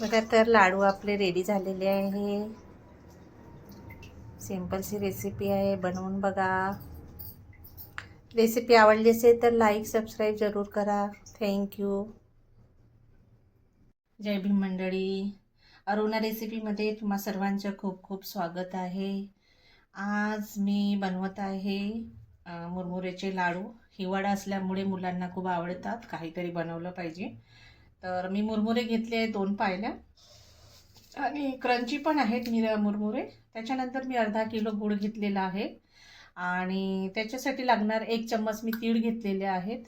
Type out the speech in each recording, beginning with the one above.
बघा तर लाडू आपले रेडी झालेले आहे. सिंपलची रेसिपी आहे बनवून बघा. रेसिपी आवडली असेल तर लाईक सबस्क्राईब जरूर करा. थँक्यू जय भीम मंडळी. अरुणा रेसिपीमध्ये तुम्हा सर्वांचं खूप खूप स्वागत आहे. आज मी बनवत आहे मुरमुरेचे लाडू. हिवाळा असल्यामुळे मुलांना खूप आवडतात. काहीतरी बनवलं पाहिजे. तर मी मुरमुरे घेतले आहे दोन पायल्या. आणि क्रंची पण आहेत मिर मुरमुरे. त्याच्यानंतर मी अर्धा किलो गूळ घेतलेला आहे. आणि त्याच्यासाठी लागणार एक चम्मच मी तीळ घेतलेले आहेत.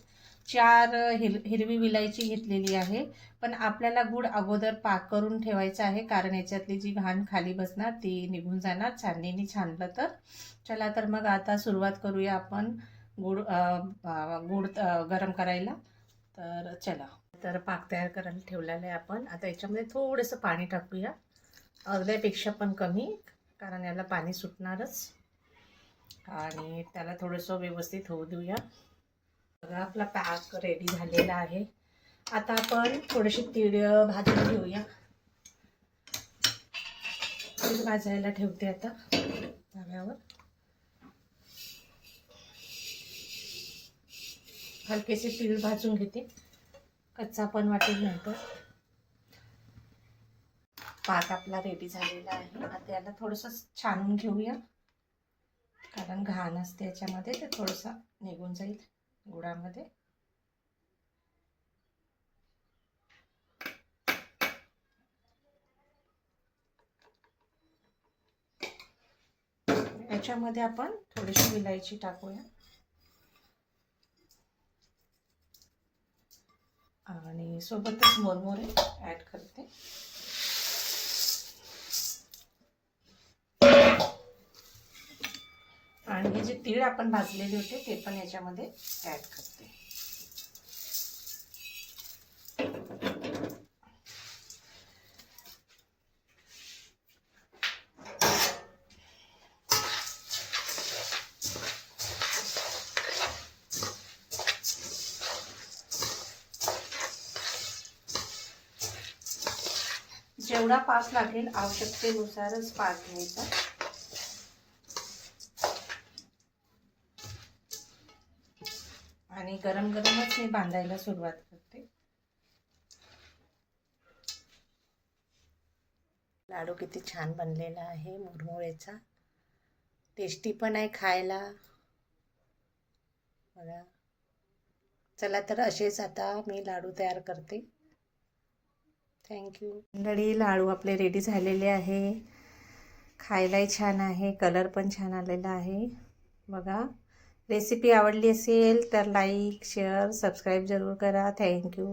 चार हिर हिरवी विलायची घेतलेली आहे. पण आपल्याला गूळ अगोदर पाक करून ठेवायचा आहे कारण याच्यातली जी घाण खाली बसणार ती निघून जाणार. छाननीने छानलं तर. चला तर मग आता सुरुवात करूया आपण गूळ अ, गूळ गरम करायला. तर चला. तर पाक तयार करायला ठेवलेला आहे आपण. आता याच्यामध्ये थोडंसं पाणी टाकूया. अर्ध्यापेक्षा पण कमी कारण याला पाणी सुटणारच. आणि त्याला थोडंसं व्यवस्थित होऊ देऊया. बघा आपला पॅक रेडी झालेला आहे. आता आपण थोडीशी तीळ भाजून घेऊया. तीळ भाजायला ठेवते आता तव्यावर. हलकेसे तीळ भाजून घेते. कच्चा पण वाटेल नंतर पाक आपला रेडी झालेला आहे. आता याला थोडंसं छानून घेऊया. कारण घाण असते याच्यामध्ये ते थोडंसं निघून जाईल गुळामध्ये. याच्यामध्ये आपण थोडीशी विलायची टाकूया. आणि सोबतच मोरमोरे ॲड करते. आणि हे जे तीळ आपण भाजलेले होते ते पण याच्यामध्ये ॲड करते. जेवढा पास लागेल आवश्यकतेनुसारच पास घ्यायचा. आणि गरम गरमच मी बांधायला सुरुवात करते. लाडू किती छान बनलेला आहे मुरमुळेचा टेस्टी पण आहे खायला. बघा. चला तर असेच आता मी लाडू तयार करते. थँक्यू मंडळी लाडू आपले रेडी झालेले आहे. खायलाही छान आहे कलर पण छान आलेला आहे. बघा रेसिपी आवडली असेल तर लाईक शेअर सबस्क्राईब जरूर करा. थँक्यू